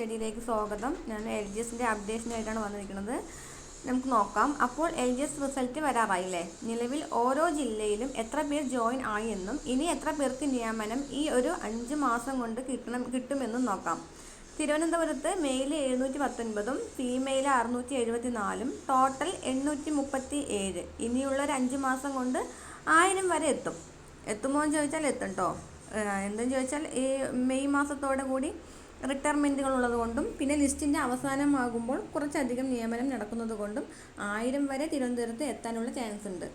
സ്റ്റഡിയിലേക്ക് സ്വാഗതം. ഞാൻ L G എസിന്റെ അപ്ഡേഷനായിട്ടാണ് വന്നിരിക്കുന്നത്. നമുക്ക് നോക്കാം. അപ്പോൾ എൽ ജി എസ് റിസൾട്ട് വരാറായില്ലേ? നിലവിൽ ഓരോ ജില്ലയിലും എത്ര പേർ ജോയിൻ ആയി എന്നും ഇനി എത്ര പേർക്ക് നിയമനം ഈ ഒരു അഞ്ച് മാസം കൊണ്ട് കിട്ടണം കിട്ടുമെന്നും നോക്കാം. തിരുവനന്തപുരത്ത് മെയിൽ എഴുന്നൂറ്റി പത്തൊൻപതും ഫീമെയിൽ അറുന്നൂറ്റി എഴുപത്തി നാലും ടോട്ടൽ എണ്ണൂറ്റി മുപ്പത്തി ഏഴ് ഇനിയുള്ള ഒരു അഞ്ച് മാസം കൊണ്ട് ആയിരം വരെ എത്തും. എത്തുമോ എന്ന് ചോദിച്ചാൽ എത്തും കേട്ടോ എന്തെന്ന് ചോദിച്ചാൽ ഈ മെയ് മാസത്തോടെ കൂടി റിട്ടയർമെന്റുകൾ ഉള്ളതുകൊണ്ടും പിന്നെ ലിസ്റ്റിന്റെ അവസാനമാകുമ്പോൾ കുറച്ചധികം നിയമനം നടക്കുന്നത് കൊണ്ടും ആയിരം വരെ തിരുവനന്തപുരത്ത് എത്താനുള്ള ചാൻസ് ഉണ്ട്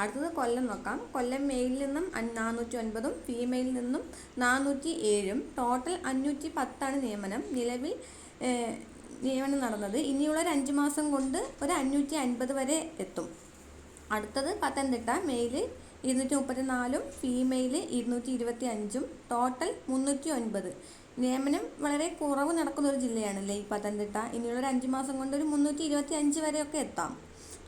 അടുത്തത് കൊല്ലം നോക്കാം. കൊല്ലം മെയിലിൽ നിന്നും നാനൂറ്റി ഒൻപതും ഫീമെയിലിൽ നിന്നും നാനൂറ്റി ഏഴും ടോട്ടൽ അഞ്ഞൂറ്റി പത്താണ് നിയമനം. നിലവിൽ നിയമനം നടന്നത് ഇനിയുള്ള ഒരു അഞ്ച് മാസം കൊണ്ട് ഒരു അഞ്ഞൂറ്റി അൻപത് വരെ എത്തും. അടുത്തത് പത്തനംതിട്ട മെയിൽ ഇരുന്നൂറ്റി മുപ്പത്തി നാലും ഫീമെയിൽ ഇരുന്നൂറ്റി ഇരുപത്തി അഞ്ചും ടോട്ടൽ മുന്നൂറ്റി ഒൻപത് നിയമനം വളരെ കുറവ് നടക്കുന്ന ഒരു ജില്ലയാണല്ലേ ഈ പത്തനംതിട്ട. ഇനിയുള്ള ഒരു അഞ്ച് മാസം കൊണ്ട് ഒരു മുന്നൂറ്റി ഇരുപത്തി അഞ്ച് വരെയൊക്കെ എത്താം.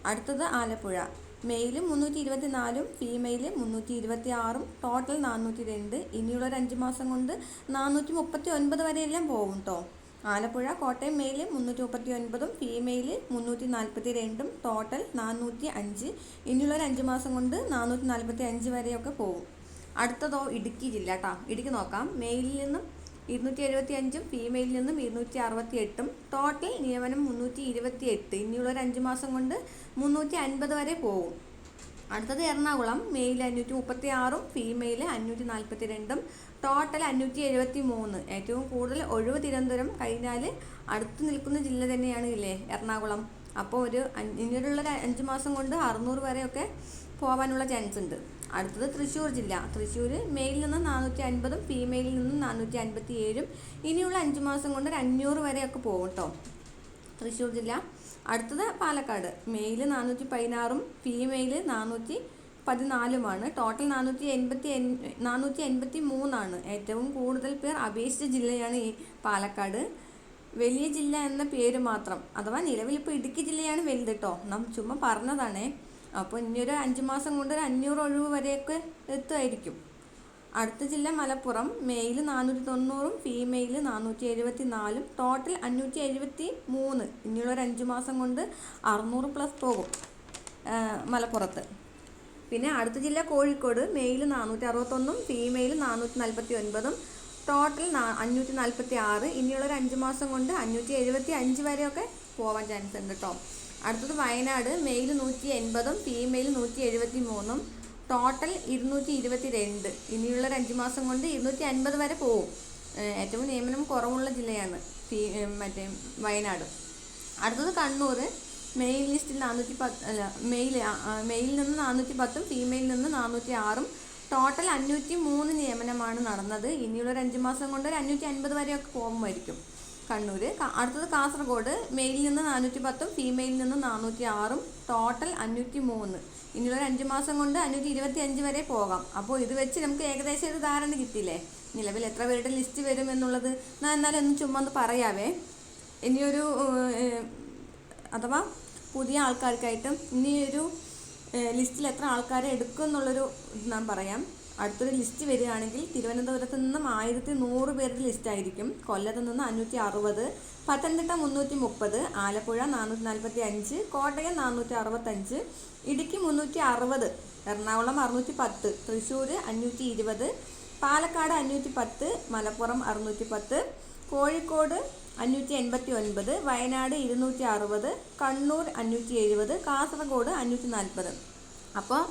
അടുത്തത് ആലപ്പുഴ. മെയിൽ മുന്നൂറ്റി ഇരുപത്തി നാലും ഫീമെയിൽ മുന്നൂറ്റി ഇരുപത്തി ആറും ടോട്ടൽ നാനൂറ്റി രണ്ട് ഇനിയുള്ള ഒരു അഞ്ച് മാസം കൊണ്ട് നാനൂറ്റി മുപ്പത്തി ഒൻപത് വരെയെല്ലാം പോകും കേട്ടോ ആലപ്പുഴ കോട്ടയം മെയിൽ മുന്നൂറ്റി മുപ്പത്തി ഒൻപതും ഫീമെയിൽ മുന്നൂറ്റി നാൽപ്പത്തി രണ്ടും ടോട്ടൽ നാനൂറ്റി അഞ്ച് ഇനിയുള്ള ഒരു അഞ്ച് മാസം കൊണ്ട് നാനൂറ്റി നാൽപ്പത്തി അഞ്ച് വരെയൊക്കെ പോകും. അടുത്തതോ ഇടുക്കി ജില്ല കേട്ടോ ഇടുക്കി നോക്കാം. മെയിലിൽ നിന്നും ഇരുന്നൂറ്റി എഴുപത്തി അഞ്ചും ഫീമെയിലിൽ നിന്നും ഇരുന്നൂറ്റി അറുപത്തി എട്ടും ടോട്ടൽ നിയമനം മുന്നൂറ്റി ഇരുപത്തി എട്ട് ഇനിയുള്ള ഒരു അഞ്ച് മാസം കൊണ്ട് മുന്നൂറ്റി അൻപത് വരെ പോകും അടുത്തത് എറണാകുളം. മെയിൽ അഞ്ഞൂറ്റി മുപ്പത്തി ആറും ഫീമെയിൽ അഞ്ഞൂറ്റി നാൽപ്പത്തി രണ്ടും ടോട്ടൽ അഞ്ഞൂറ്റി എഴുപത്തി മൂന്ന് ഏറ്റവും കൂടുതൽ ഒഴിവ് തിരുവനന്തപുരം കഴിഞ്ഞാൽ അടുത്ത് നിൽക്കുന്ന ജില്ല തന്നെയാണ് ഇല്ലേ എറണാകുളം. അപ്പോൾ ഒരു ഇനിയുള്ള അഞ്ച് മാസം കൊണ്ട് അറുന്നൂറ് വരെയൊക്കെ പോകാനുള്ള ചാൻസ് ഉണ്ട്. അടുത്തത് തൃശ്ശൂർ ജില്ല. തൃശ്ശൂർ മെയിൽ നിന്ന് നാനൂറ്റി അൻപതും ഫീമെയിലിൽ നിന്ന് നാനൂറ്റി അൻപത്തി ഏഴും ഇനിയുള്ള അഞ്ച് മാസം കൊണ്ട് ഒരു അഞ്ഞൂറ് വരെയൊക്കെ പോകും കേട്ടോ തൃശ്ശൂർ ജില്ല. അടുത്തത് പാലക്കാട്. മെയിൽ നാനൂറ്റി പതിനാറും ഫീമെയിൽ നാനൂറ്റി പതിനാലുമാണ് ടോട്ടൽ നാനൂറ്റി എൺപത്തി നാനൂറ്റി എൺപത്തി മൂന്നാണ് ഏറ്റവും കൂടുതൽ പേർ അപേക്ഷിച്ച ജില്ലയാണ് ഈ പാലക്കാട്. വലിയ ജില്ല എന്ന പേര് മാത്രം. അഥവാ നിലവിൽ ഇപ്പോൾ ഇടുക്കി ജില്ലയാണ് വലുത് കേട്ടോ നാം ചുമ്മാ പറഞ്ഞതാണേ. അപ്പോൾ ഇനിയൊരു അഞ്ച് മാസം കൊണ്ട് ഒരു അഞ്ഞൂറ് ഒഴിവ് വരെയൊക്കെ എത്തുമായിരിക്കും. അടുത്ത ജില്ല മലപ്പുറം. മെയിൽ നാനൂറ്റി തൊണ്ണൂറും ഫീമെയിൽ നാനൂറ്റി എഴുപത്തി നാലും ടോട്ടൽ അഞ്ഞൂറ്റി എഴുപത്തി മൂന്ന് ഇനിയുള്ള ഒരു അഞ്ച് മാസം കൊണ്ട് അറുന്നൂറ് പ്ലസ് പോകും മലപ്പുറത്ത്. പിന്നെ അടുത്ത ജില്ല കോഴിക്കോട്. മെയിൽ നാനൂറ്റി അറുപത്തൊന്നും ഫീമെയിൽ നാനൂറ്റി നാൽപ്പത്തി ഒൻപതും ടോട്ടൽ അഞ്ഞൂറ്റി നാൽപ്പത്തി ആറ് ഇനിയുള്ള ഒരു അഞ്ച് മാസം കൊണ്ട് അഞ്ഞൂറ്റി എഴുപത്തി അഞ്ച് വരെയൊക്കെ പോകാൻ ചാൻസ് ഉണ്ട് കേട്ടോ അടുത്തത് വയനാട് മെയിൽ നൂറ്റി എൺപതും ഫീമെയിൽ നൂറ്റി എഴുപത്തി മൂന്നും ടോട്ടൽ ഇരുന്നൂറ്റി ഇരുപത്തി രണ്ട് ഇനിയുള്ള അഞ്ച് മാസം കൊണ്ട് ഇരുന്നൂറ്റി അൻപത് വരെ പോകും ഏറ്റവും നിയമനം കുറവുള്ള ജില്ലയാണ് ഫീ മറ്റേ വയനാട്. അടുത്തത് കണ്ണൂർ മെയിൽ ലിസ്റ്റിൽ നാനൂറ്റി പത്ത് അല്ല മെയിൽ മെയിൽ നിന്ന് നാനൂറ്റി പത്തും ഫീമെയിൽ നിന്ന് നാനൂറ്റി ആറും ടോട്ടൽ അഞ്ഞൂറ്റി മൂന്ന് നിയമനമാണ് നടന്നത്. ഇനിയുള്ള ഒരു അഞ്ച് മാസം കൊണ്ട് ഒരു അഞ്ഞൂറ്റി അൻപത് വരെയൊക്കെ പോകുമായിരിക്കും. കണ്ണൂർ അടുത്തത് കാസർഗോഡ്. മെയിലിൽ നിന്ന് നാനൂറ്റി പത്തും ഫീമെയിലിൽ നിന്ന് നാനൂറ്റി ആറും ടോട്ടൽ അഞ്ഞൂറ്റി മൂന്ന് ഇനിയുള്ള അഞ്ച് മാസം കൊണ്ട് അഞ്ഞൂറ്റി ഇരുപത്തി അഞ്ച് വരെ പോകാം. അപ്പോൾ ഇത് വെച്ച് നമുക്ക് ഏകദേശം ഒരു ധാരണ കിട്ടിയില്ലേ? നിലവിൽ എത്ര പേരുടെ ലിസ്റ്റ് വരും എന്നുള്ളത്. ഞാൻ എന്നാലും ഒന്ന് ചുമ്മാ ഒന്ന് പറയാവേ. ഇനിയൊരു അഥവാ പുതിയ ആൾക്കാർക്കായിട്ടും ഇനിയൊരു ലിസ്റ്റിൽ എത്ര ആൾക്കാരെ എടുക്കും എന്നുള്ളൊരു ഞാൻ പറയാം. അടുത്തൊരു ലിസ്റ്റ് വരികയാണെങ്കിൽ തിരുവനന്തപുരത്ത് നിന്നും ആയിരത്തി നൂറ് പേരുടെ ലിസ്റ്റ് ആയിരിക്കും. കൊല്ലത്ത് നിന്ന് അഞ്ഞൂറ്റി അറുപത് പത്തനംതിട്ട മുന്നൂറ്റി മുപ്പത് ആലപ്പുഴ നാനൂറ്റി നാൽപ്പത്തി അഞ്ച് കോട്ടയം നാനൂറ്റി അറുപത്തഞ്ച് ഇടുക്കി മുന്നൂറ്റി അറുപത് എറണാകുളം അറുന്നൂറ്റി പത്ത് തൃശ്ശൂർ അഞ്ഞൂറ്റി ഇരുപത് പാലക്കാട് അഞ്ഞൂറ്റി പത്ത് മലപ്പുറം അറുന്നൂറ്റി പത്ത് കോഴിക്കോട് അഞ്ഞൂറ്റി എൺപത്തി ഒൻപത് വയനാട് ഇരുന്നൂറ്റി അറുപത് കണ്ണൂർ അഞ്ഞൂറ്റി എഴുപത് കാസർഗോഡ് അഞ്ഞൂറ്റി നാൽപ്പത് അപ്പോൾ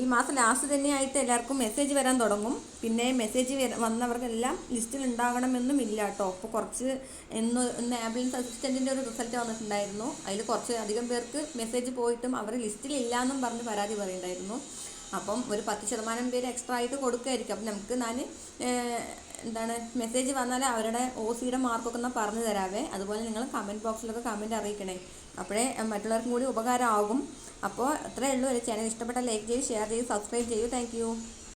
ഈ മാസം ലാസ്റ്റ് തന്നെയായിട്ട് എല്ലാവർക്കും മെസ്സേജ് വരാൻ തുടങ്ങും. പിന്നെ മെസ്സേജ് വന്നവർക്കെല്ലാം ലിസ്റ്റിൽ ഉണ്ടാകണമെന്നും ഇല്ല കേട്ടോ അപ്പോൾ കുറച്ച് എന്ന് ഇന്ന് ആംബുലൻസ് അസിസ്റ്റന്റിന്റെ ഒരു റിസൾട്ട് വന്നിട്ടുണ്ടായിരുന്നു. അതിൽ കുറച്ച് അധികം പേർക്ക് മെസ്സേജ് പോയിട്ടും അവർ ലിസ്റ്റിൽ ഇല്ല എന്നും പറഞ്ഞ് പരാതി പറയുന്നുണ്ടായിരുന്നു. അപ്പം ഒരു പത്ത് ശതമാനം പേര് എക്സ്ട്രാ ആയിട്ട് കൊടുക്കുമായിരിക്കും അപ്പം നമുക്ക് ഞാൻ എന്താണ് മെസ്സേജ് വന്നാൽ അവരുടെ ഒ സിയുടെ മാർക്കൊക്കെ ഒന്ന് പറഞ്ഞു തരാവേ. അതുപോലെ നിങ്ങൾ കമന്റ് ബോക്സിലൊക്കെ കമന്റ് അറിയിക്കണേ. അപ്പോഴേ മറ്റുള്ളവർക്കും കൂടി ഉപകാരമാകും. അപ്പോൾ അത്രയേ ഉള്ളൂ. ചാനൽ ഇഷ്ടപ്പെട്ട ലൈക്ക് ചെയ്ത് ഷെയർ ചെയ്ത് സബ്സ്ക്രൈബ് ചെയ്യൂ. താങ്ക്